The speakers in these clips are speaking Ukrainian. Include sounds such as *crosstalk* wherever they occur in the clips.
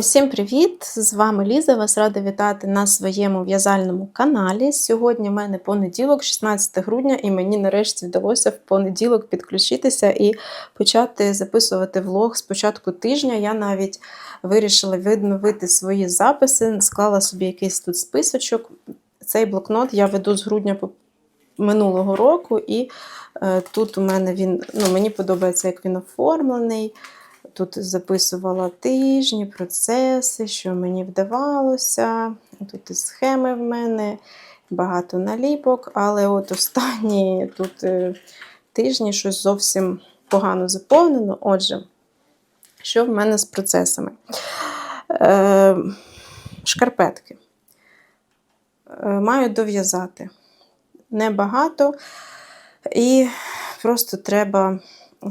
Усім привіт! З вами Ліза. Вас рада вітати на своєму в'язальному каналі. Сьогодні в мене понеділок, 16 грудня, і мені нарешті вдалося в понеділок підключитися і почати записувати влог з початку тижня. Я навіть вирішила відновити свої записи, склала собі якийсь тут списочок. Цей блокнот я веду з грудня минулого року, і е, тут у мене він ну, мені подобається, як він оформлений. Тут записувала тижні, процеси, що мені вдавалося. Тут і схеми в мене, багато наліпок, але от останні тут е, тижні щось зовсім погано заповнено. Отже, що в мене з процесами? Е, шкарпетки. Е, маю дов'язати. Небагато, і просто треба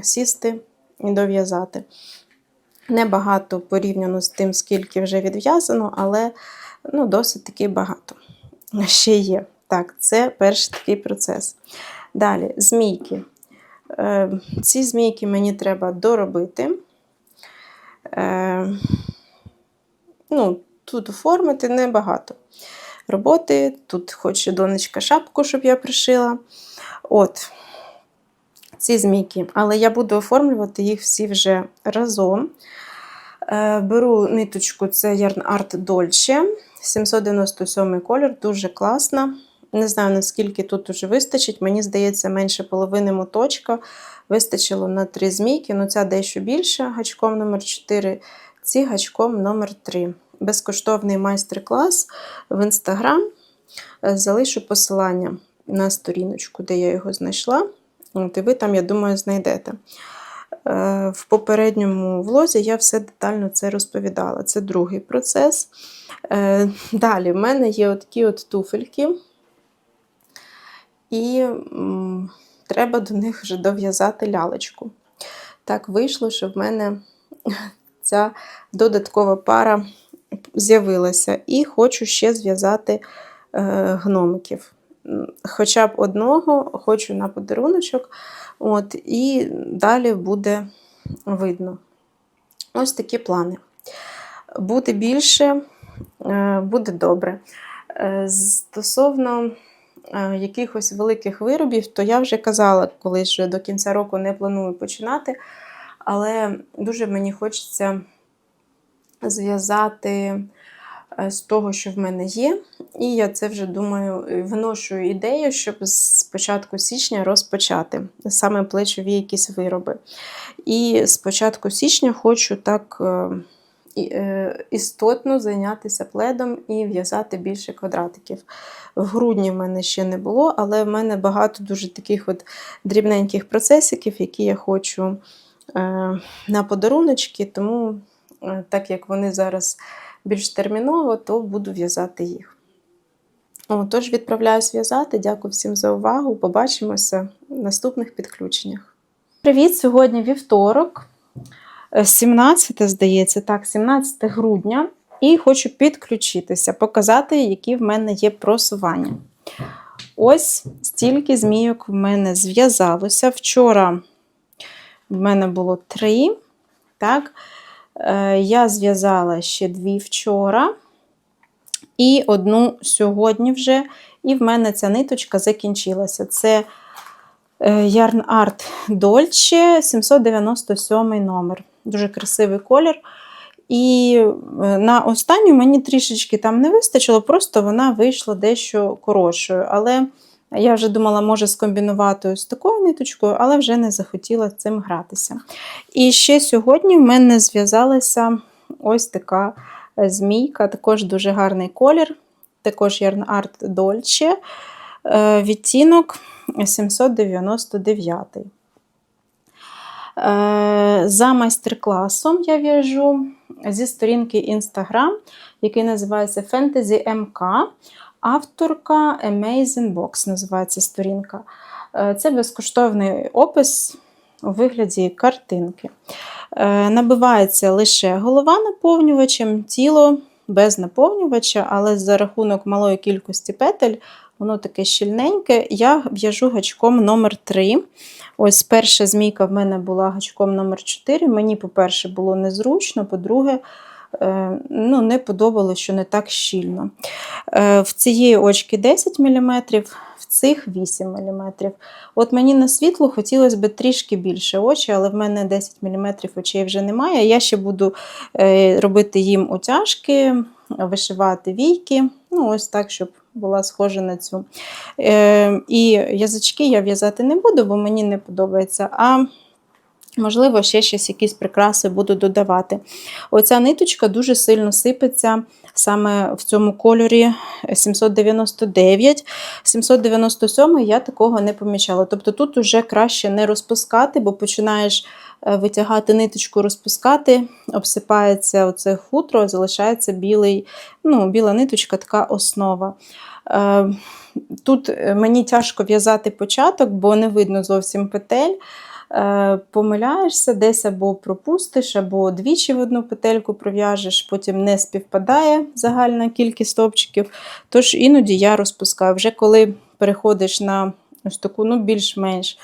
сісти дов'язати. Небагато порівняно з тим, скільки вже відв'язано, але ну, досить таки багато. Ще є. Так, це перший такий процес. Далі, змійки. Е, ці змійки мені треба доробити. Е, ну, Тут оформити небагато роботи. Тут хоче донечка шапку, щоб я пришила. От, ці змійки, але я буду оформлювати їх всі вже разом. Е, Беру ниточку, це Yarn Art Dolce, 797 колір, дуже класна. Не знаю, наскільки тут уже вистачить. Мені здається, менше половини моточка. Вистачило на три змійки, ну ця дещо більше, гачком номер 4 ці гачком номер 3 Безкоштовний майстер-клас в інстаграм. Залишу посилання на сторіночку, де я його знайшла. От, і ви там, я думаю, знайдете. Е, В попередньому влозі я все детально це розповідала. Це другий процес. Е, Далі в мене є такі от туфельки, і треба до них вже дов'язати лялечку. Так вийшло, що в мене ця додаткова пара з'явилася. І хочу ще зв'язати е, гномиків хоча б одного, хочу на подаруночок, от, і далі буде видно. Ось такі плани. Буде більше, е, буде добре. Е, Стосовно е, якихось великих виробів, то я вже казала, коли що до кінця року не планую починати, але дуже мені хочеться зв'язати з того, що в мене є. І я це вже думаю, виношу ідею, щоб з початку січня розпочати саме плечові якісь вироби. І з початку січня хочу так істотно зайнятися пледом і в'язати більше квадратиків. В грудні в мене ще не було, але в мене багато дуже таких от дрібненьких процесиків, які я хочу на подаруночки, тому так як вони зараз більш терміново, то буду в'язати їх. Тож відправляюсь в'язати. Дякую всім за увагу. Побачимося в наступних підключеннях. Привіт! Сьогодні вівторок, 17, здається, так, 17 грудня, і хочу підключитися, показати, які в мене є просування. Ось стільки змійок в мене зв'язалося. Вчора в мене було три. Так, Е, я зв'язала ще дві вчора. І одну сьогодні вже. І в мене ця ниточка закінчилася. Це е, Yarn Art Dolce 797 номер. Дуже красивий колір. І е, на останню мені трішечки там не вистачило, просто вона вийшла дещо коротшою. Але я вже думала, може скомбінувати ось такою ниточкою, але вже не захотіла цим гратися. І ще сьогодні в мене зв'язалася ось така змійка, також дуже гарний колір, також Yarn Art е, відтінок 799. Е, за майстер-класом я в'яжу зі сторінки Instagram, який називається Fantasy MK. Авторка Amazing Box називається сторінка. Е, це безкоштовний опис у вигляді картинки. Е, набивається лише голова наповнювачем, тіло без наповнювача, але за рахунок малої кількості петель, воно таке щільненьке. Я в'яжу гачком номер 3 Ось перша змійка в мене була гачком номер 4 Мені, по-перше, було незручно, по-друге, ну, не подобалося, що не так щільно. Е, В цієї очки 10 мм, в цих 8 мм. От мені на світло хотілося б трішки більше очі, але в мене 10 мм очей вже немає. Я ще буду е, робити їм утяжки, вишивати війки. Ну, ось так, щоб була схожа на цю. Е, І язички я в'язати не буду, бо мені не подобається. А Можливо, ще щось якісь прикраси буду додавати. Оця ниточка дуже сильно сипеться саме в цьому кольорі 799. 797 я такого не помічала. Тобто тут вже краще не розпускати, бо починаєш е, витягати ниточку, розпускати, обсипається оце хутро, залишається білий, ну, біла ниточка, така основа. Е, Тут е, мені тяжко в'язати початок, бо не видно зовсім петель. Е, Помиляєшся, десь або пропустиш, або двічі в одну петельку пров'яжеш, потім не співпадає загальна кількість стовпчиків. Тож іноді я розпускаю. Вже коли переходиш на ось таку, ну, більш-менш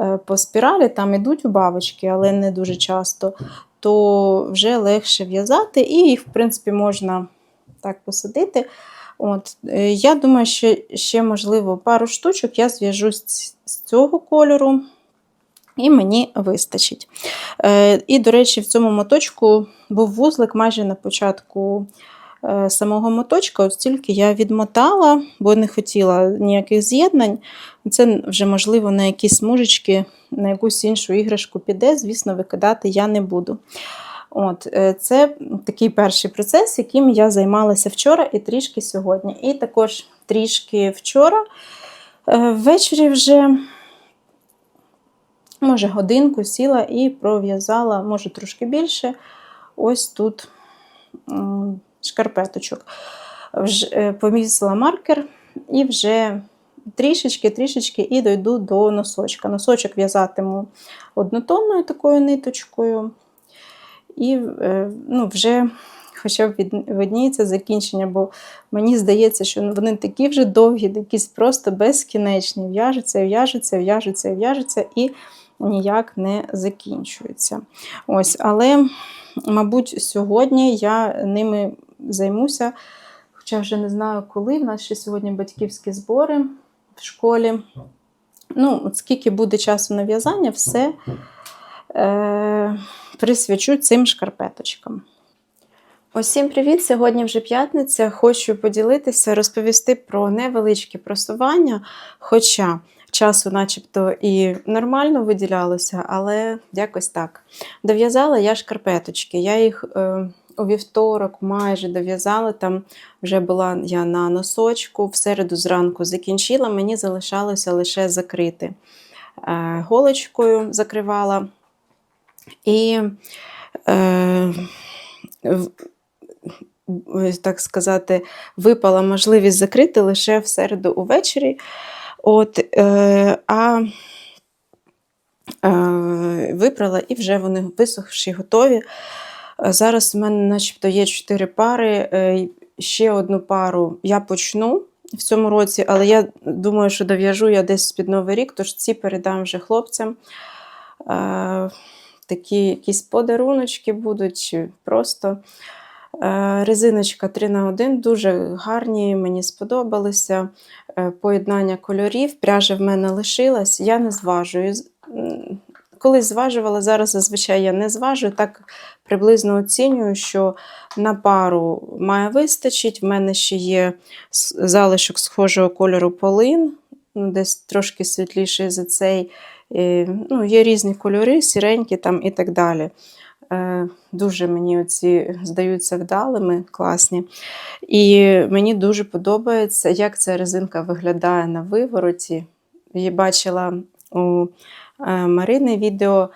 е, по спіралі, там ідуть убавочки, але не дуже часто, то вже легше в'язати, і в принципі, можна так посадити. От, е, Я думаю, що ще, можливо, пару штучок я зв'яжу з цього кольору, і мені вистачить. Е, І, до речі, в цьому моточку був вузлик майже на початку е, самого моточка, от я відмотала, бо не хотіла ніяких з'єднань. Це вже, можливо, на якісь смужечки, на якусь іншу іграшку піде, звісно, викидати я не буду. От, е, Це такий перший процес, яким я займалася вчора і трішки сьогодні. І також трішки вчора. Ввечері вже, може, годинку сіла і пров'язала, може, трошки більше. Ось тут шкарпеточок. Е, Помісила маркер і вже трішечки-трішечки і дойду до носочка. Носочок в'язатиму однотонною такою ниточкою. І е, ну, вже хоча б від- закінчення, бо мені здається, що вони такі вже довгі, якісь просто безкінечні. В'яжуться, в'яжуться, в'яжуться, в'яжуться і ніяк не закінчуються. Ось, але, мабуть, сьогодні я ними займуся, хоча вже не знаю коли. В нас ще сьогодні батьківські збори в школі. Ну, от скільки буде часу на в'язання, все е, присвячу цим шкарпеточкам. Усім привіт! Сьогодні вже п'ятниця. Хочу поділитися, розповісти про невеличкі просування. Хоча часу, начебто, і нормально виділялося, але якось так. Дов'язала я шкарпеточки. Я їх е, у вівторок майже дов'язала. Там вже була я на носочку, в середу зранку закінчила, мені залишалося лише закрити. Е, голочкою закривала. І е, так сказати, випала можливість закрити лише в середу увечері. От, е, а е, випрала і вже вони висохші, готові. Е, Зараз у мене начебто є 4 пари. е, Ще одну пару я почну в цьому році, але я думаю, що дов'яжу я десь під Новий рік, тож ці передам вже хлопцям. Е, Такі якісь подаруночки будуть, чи просто Е, резиночка 3 на 1 дуже гарні, мені сподобалися. Е, Поєднання кольорів, пряжа в мене лишилась. Я не зважую. Колись зважувала, зараз зазвичай я не зважую. Так приблизно оцінюю, що на пару має вистачить. В мене ще є залишок схожого кольору полин, ну, десь трошки світліший за цей. Ну, є різні кольори, сіренькі там і так далі. Е, Дуже мені оці здаються вдалими, класні. І мені дуже подобається, як ця резинка виглядає на вивороті. Я бачила у е, Марини відео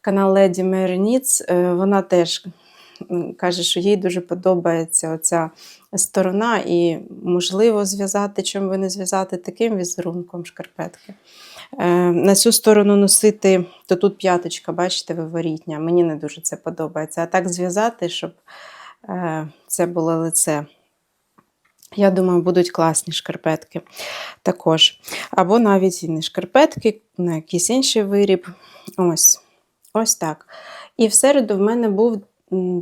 канал Леді Мерніц. Вона теж каже, що їй дуже подобається оця сторона, і можливо зв'язати, чим би не зв'язати таким візерунком шкарпетки. Е, На цю сторону носити, то тут п'яточка, бачите, виворітня. Мені не дуже це подобається. А так зв'язати, щоб е, це було лице. Я думаю, будуть класні шкарпетки також. Або навіть і не шкарпетки, на якийсь інший виріб. Ось. Ось так. І в середу в мене був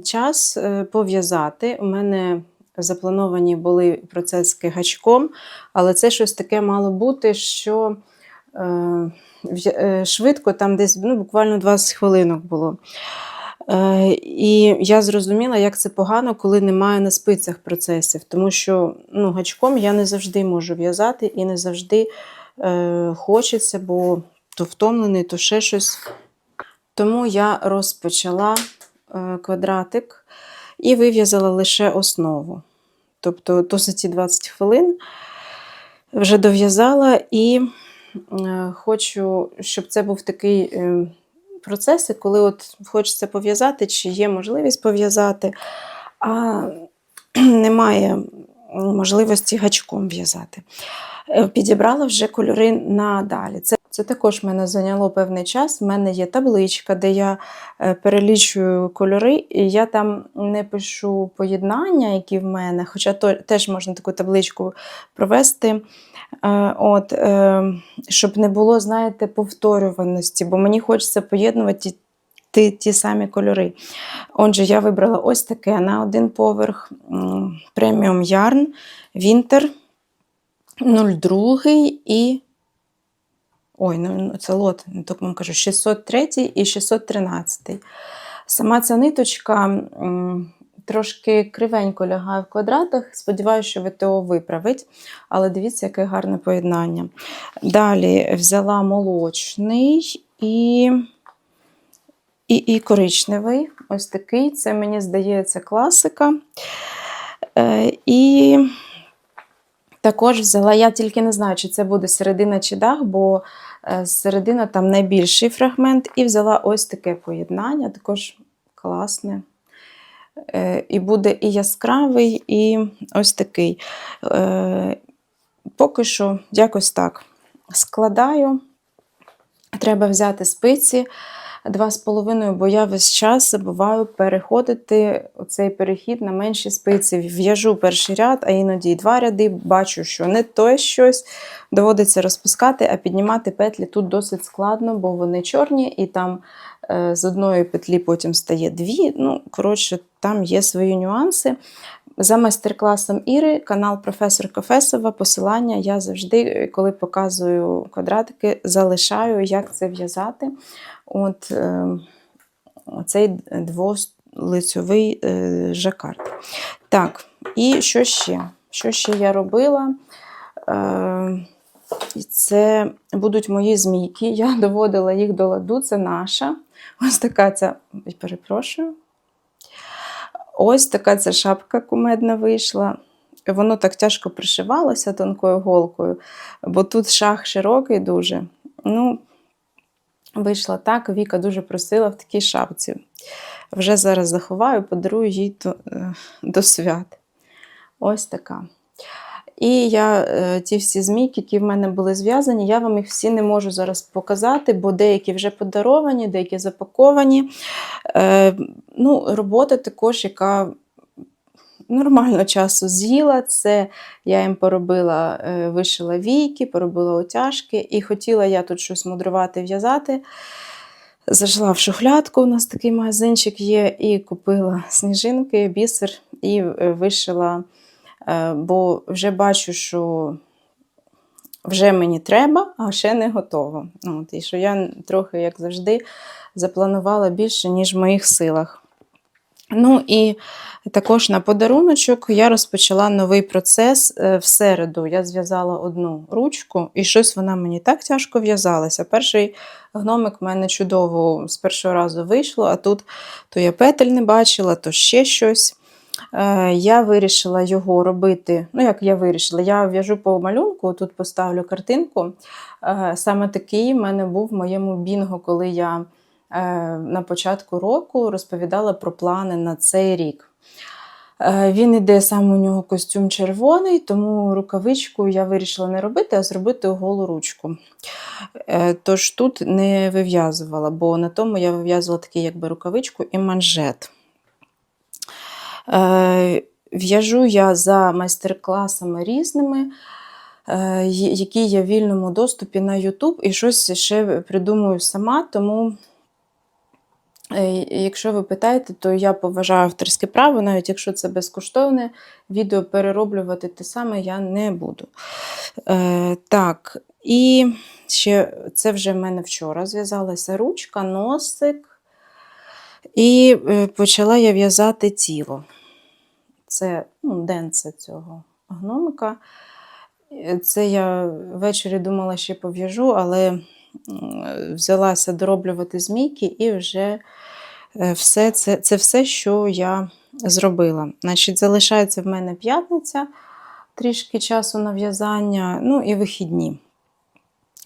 час е, пов'язати. У мене заплановані були процески гачком, але це щось таке мало бути, що швидко, там десь ну, буквально 20 хвилинок було. Е, і я зрозуміла, як це погано, коли немає на спицях процесів, тому що ну, гачком я не завжди можу в'язати і не завжди е, хочеться, бо то втомлений, то ще щось. Тому я розпочала е, квадратик і вив'язала лише основу. Тобто, ці 20 хвилин вже дов'язала і е, хочу, щоб це був такий е, процес, коли от хочеться пов'язати, чи є можливість пов'язати, а *clears throat* немає можливості гачком в'язати. Е, Підібрала вже кольори надалі. Це, це також мене зайняло певний час. У мене є табличка, де я е, перелічую кольори, і я там не пишу поєднання, які в мене, хоча то, теж можна таку табличку провести. Е, От, е, щоб не було, знаєте, повторюваності, бо мені хочеться поєднувати ті, ті, самі кольори. Отже, я вибрала ось таке на один поверх преміум ярн Вінтер 02 і. Ой, ну це лот, так вам кажу, 603 і 613. Сама ця ниточка трошки кривенько лягає в квадратах. Сподіваюся, що ВТО виправить. Але дивіться, яке гарне поєднання. Далі взяла молочний і, і, і коричневий. Ось такий. Це, мені здається, класика. Е, і також взяла, я тільки не знаю, чи це буде середина чи дах, бо е, середина там найбільший фрагмент. І взяла ось таке поєднання, також класне. Е, І буде і яскравий, і ось такий. Е, Поки що якось так складаю. Треба взяти спиці 2,5, бо я весь час забуваю переходити цей перехід на менші спиці. В'яжу перший ряд, а іноді й два ряди. Бачу, що не то щось. Доводиться розпускати, а піднімати петлі тут досить складно, бо вони чорні, і там е, з одної петлі потім стає дві. Ну, коротше, там є свої нюанси. За майстер-класом Іри, канал професор Кофесова, посилання я завжди, коли показую квадратики, залишаю, як це в'язати. От е, цей дволицьовий е, жакард. Так, і що ще? Що ще я робила? Е, це будуть мої змійки. Я доводила їх до ладу, це наша. Ось така ця, перепрошую. Ось така ця шапка кумедна вийшла. Воно так тяжко пришивалося тонкою голкою, бо тут шах широкий дуже. Ну, вийшла так, Віка дуже просила в такій шапці. Вже зараз заховаю, подарую їй до, е, до свят. Ось така. І я е, ті всі змійки, які в мене були зв'язані, я вам їх всі не можу зараз показати, бо деякі вже подаровані, деякі запаковані. Е, ну, Робота також, яка нормально часу з'їла. Це я їм поробила, е, вишила війки, поробила отяжки, і хотіла я тут щось мудрувати, в'язати. Зайшла в шухлядку, у нас такий магазинчик є, і купила сніжинки, бісер і е, вишила. Е, бо вже бачу, що вже мені треба, а ще не готово. От, І що я трохи, як завжди, запланувала більше, ніж в моїх силах. Ну і також на подаруночок я розпочала новий процес Е, в середу. Я зв'язала одну ручку, і щось вона мені так тяжко в'язалася. Перший гномик в мене чудово з першого разу вийшло, а тут то я петель не бачила, то ще щось. Е, Я вирішила його робити. Ну, як я вирішила, я в'яжу по малюнку, тут поставлю картинку. Е, Саме такий в мене був в моєму бінго, коли я е, на початку року розповідала про плани на цей рік. Він іде сам у нього костюм червоний, тому рукавичку я вирішила не робити, а зробити голу ручку. Тож тут не вив'язувала, бо на тому я вив'язувала такий якби рукавичку і манжет. Е, В'яжу я за майстер-класами різними, е, які є в вільному доступі на YouTube, і щось ще придумую сама, тому Е, Якщо ви питаєте, то я поважаю авторське право, навіть якщо це безкоштовне, відео перероблювати те саме я не буду. Так, і ще це вже в мене вчора зв'язалася ручка, носик. І е, почала я в'язати тіло. Це ну, денце цього гномика. Це я ввечері думала, ще пов'яжу, але взялася дороблювати змійки і вже е, все це, це все, що я зробила. Значить, залишається в мене п'ятниця, трішки часу на в'язання, ну і вихідні.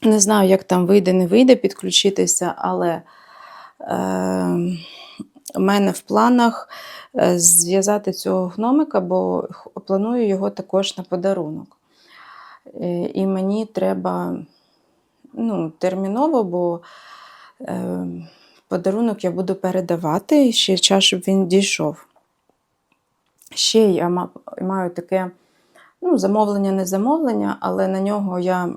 Не знаю, як там вийде, не вийде підключитися, але е, у мене в планах е, зв'язати цього гномика, бо планую його також на подарунок. Е, І мені треба ну, терміново, бо е, подарунок я буду передавати ще час, щоб він дійшов. Ще я маю таке ну, замовлення, не замовлення, але на нього я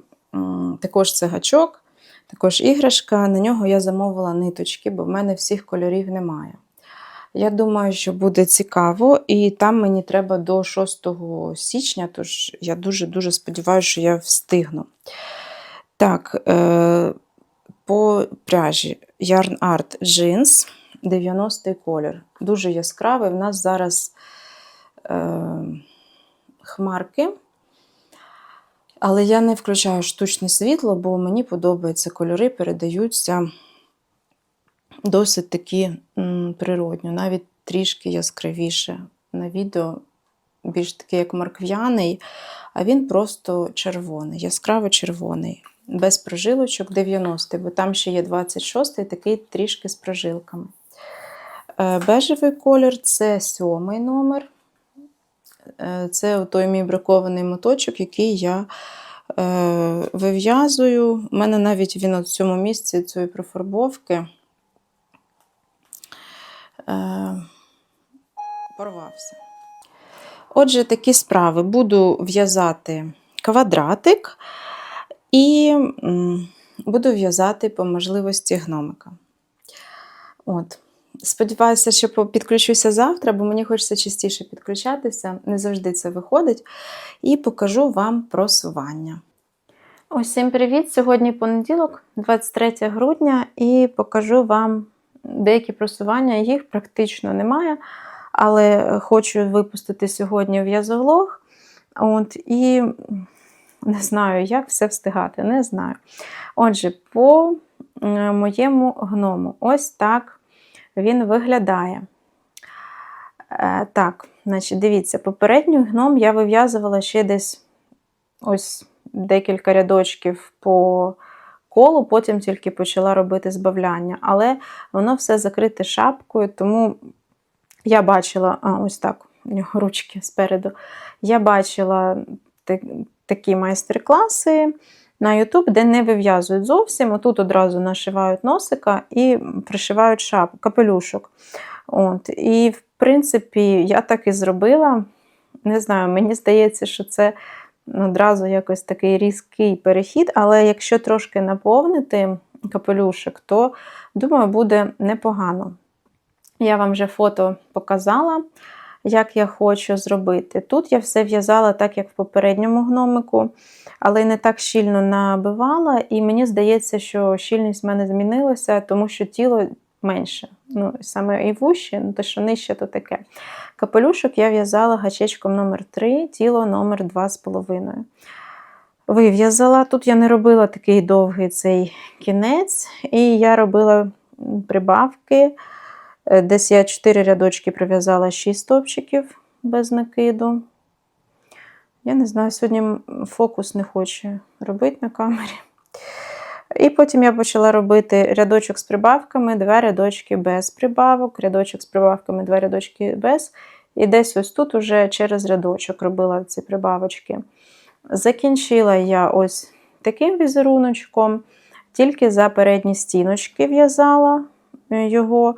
також це гачок, також іграшка. На нього я замовила ниточки, бо в мене всіх кольорів немає. Я думаю, що буде цікаво, і там мені треба до 6 січня, тож я дуже-дуже сподіваюся, що я встигну. Так, е, по пряжі Yarn Art Jeans 90-й колір. Дуже яскравий. В нас зараз е, хмарки. Але я не включаю штучне світло, бо мені подобаються кольори, передаються досить такі м, природньо, навіть трішки яскравіше. На відео більш такий, як моркв'яний, а він просто червоний, яскраво червоний, без прожилочок 90 бо там ще є 26-й, такий трішки з прожилками. Е, Бежевий колір це сьомий номер. Е, Це той мій бракований моточок, який я е, вив'язую. У мене навіть він в цьому місці цієї профарбовки порвався. Отже, такі справи. Буду в'язати квадратик і буду в'язати по можливості гномика. От. Сподіваюся, що підключуся завтра, бо мені хочеться частіше підключатися, не завжди це виходить. І покажу вам просування. Усім привіт! Сьогодні понеділок, 23 грудня, і покажу вам деякі просування. Їх практично немає, але хочу випустити сьогодні в'язовлог. От, і не знаю, як все встигати, не знаю. Отже, по е, моєму гному, ось так він виглядає. Е, так, значить, дивіться, попередній гном я вив'язувала ще десь ось декілька рядочків по колу, потім тільки почала робити збавляння. Але воно все закрите шапкою, тому я бачила, а ось так, у нього ручки спереду. Я бачила та- такі майстер-класи на YouTube, де не вив'язують зовсім. Отут одразу нашивають носика і пришивають шапку, капелюшок. От. І, в принципі, я так і зробила. Не знаю, мені здається, що це одразу якось такий різкий перехід, але якщо трошки наповнити капелюшок, то думаю, буде непогано. Я вам вже фото показала, як я хочу зробити. Тут я все в'язала так, як в попередньому гномику, але не так щільно набивала, і мені здається, що щільність в мене змінилася, тому що тіло менше. Ну, саме і вущі, ну, те, що нижче, то таке. Капелюшок я в'язала гачечком номер 3 тіло номер 2,5. Вив'язала. Тут я не робила такий довгий цей кінець, і я робила прибавки. Е, Десь я 4 рядочки пров'язала 6 стовпчиків без накиду. Я не знаю, сьогодні фокус не хоче робити на камері. І потім я почала робити рядочок з прибавками, два рядочки без прибавок, рядочок з прибавками, два рядочки без. І десь ось тут уже через рядочок робила ці прибавочки. Закінчила я ось таким візеруночком, тільки за передні стіночки в'язала е, його,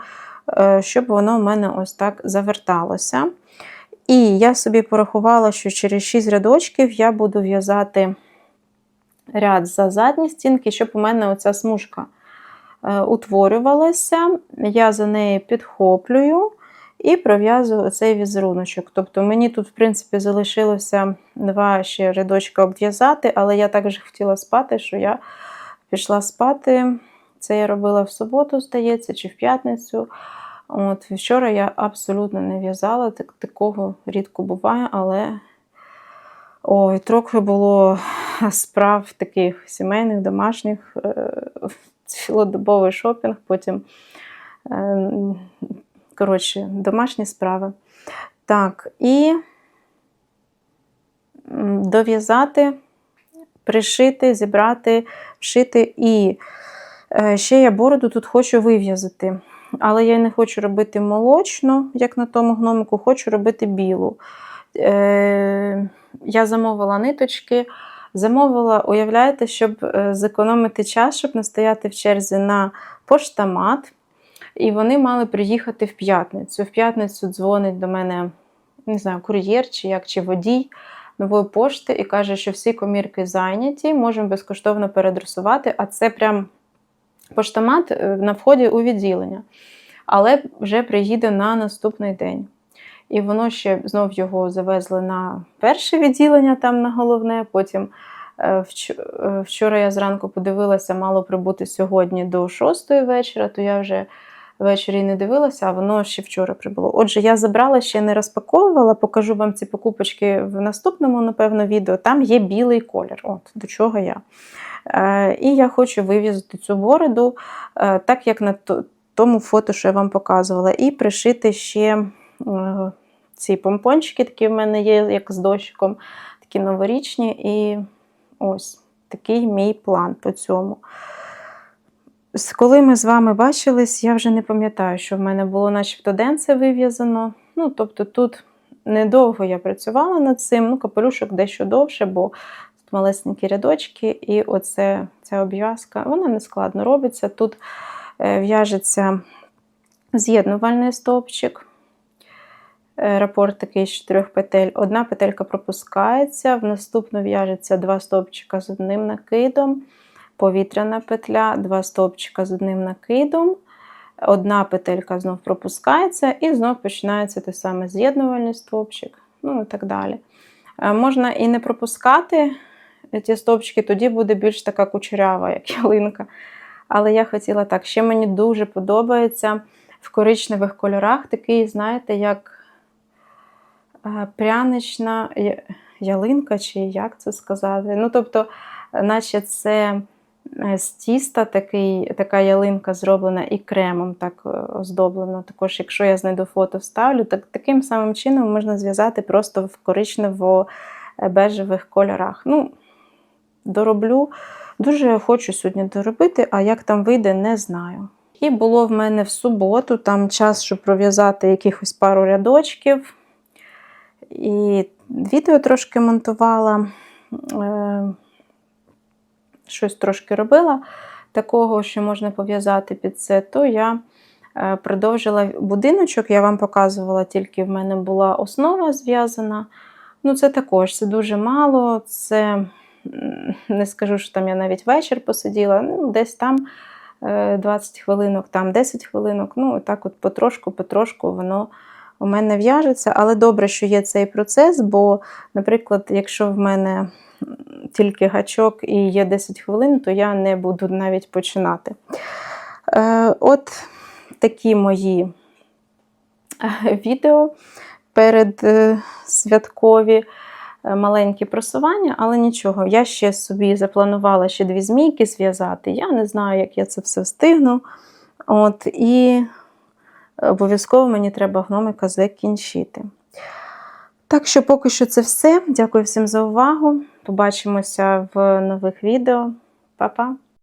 е, щоб воно в мене ось так заверталося. І я собі порахувала, що через 6 рядочків я буду в'язати ряд за задні стінки, щоб у мене оця смужка е, утворювалася, я за нею підхоплюю і пров'язую цей візеруночок. Тобто мені тут, в принципі, залишилося два ще рядочка обв'язати, але я так же хотіла спати, що я пішла спати. Це я робила в суботу, здається, чи в п'ятницю. От, Вчора я абсолютно не в'язала, так, такого рідко буває, але ой, трохи було справ таких сімейних, домашніх, е, цілодобовий шопінг, потім, е, коротше, домашні справи. Так, і дов'язати, пришити, зібрати, вшити. І е, ще я бороду тут хочу вив'язати. Але я не хочу робити молочну, як на тому гномику, хочу робити білу. Е, я замовила ниточки. Замовила, уявляєте, щоб е, зекономити час, щоб не стояти в черзі на поштамат. І вони мали приїхати в п'ятницю. В п'ятницю дзвонить до мене, не знаю, кур'єр чи як, чи водій нової пошти і каже, що всі комірки зайняті, можемо безкоштовно передресувати, а це прям поштамат е, на вході у відділення. Але вже приїде на наступний день. І воно ще знов його завезли на перше відділення, там на головне. Потім е, е, вчора я зранку подивилася, мало прибути сьогодні до 6 вечора, то я вже ввечері не дивилася, а воно ще вчора прибуло. Отже, я забрала, ще не розпаковувала, покажу вам ці покупочки в наступному, напевно, відео. Там є білий колір. От до чого я. Е, І я хочу вив'язати цю бороду, так як на тому фото, що я вам показувала, і пришити ще ці помпончики, такі в мене є, як з дощиком, такі новорічні. І ось такий мій план по цьому. Коли ми з вами бачились, я вже не пам'ятаю, що в мене було начебто день це вив'язано. Ну, тобто тут недовго я працювала над цим, ну, капелюшок дещо довше, бо тут малесенькі рядочки, і оце ця обв'язка, вона не складно робиться. Тут е, в'яжеться з'єднувальний стовпчик. Рапорт такий з чотирьох петель. Одна петелька пропускається, в наступну в'яжеться два стовпчика з одним накидом, повітряна петля, два стовпчика з одним накидом, одна петелька знов пропускається, і знов починається той самий з'єднувальний стовпчик, ну і так далі. Е, Можна і не пропускати ті стовпчики, тоді буде більш така кучерява, як ялинка. Але я хотіла так. Ще мені дуже подобається в коричневих кольорах такий, знаєте, як прянична ялинка, чи як це сказати. Ну, тобто, наче це е, з тіста такий, така ялинка зроблена і кремом так е, оздоблено. Також, якщо я знайду фото, вставлю, так таким самим чином можна зв'язати просто в коричнево-бежевих кольорах. Ну, дороблю. Дуже хочу сьогодні доробити, а як там вийде, не знаю. І було в мене в суботу там час, щоб пров'язати якихось пару рядочків. І відео трошки монтувала, е, щось трошки робила такого, що можна пов'язати під це, то я е, продовжила будиночок, я вам показувала, тільки в мене була основа зв'язана. Ну, це також це дуже мало. Це не скажу, що там я навіть вечір посиділа, ну, десь там е, 20 хвилинок, там 10 хвилинок. Ну, так от потрошку, потрошку воно у мене в'яжеться. Але добре, що є цей процес, бо, наприклад, якщо в мене тільки гачок і є 10 хвилин, то я не буду навіть починати. Е, От такі мої е, відео перед е, святкові е, маленькі просування, але нічого. Я ще собі запланувала ще дві змійки зв'язати. Я не знаю, як я це все встигну. От, і обов'язково мені треба гномика закінчити. Так що поки що це все. Дякую всім за увагу. Побачимося в нових відео. Па-па!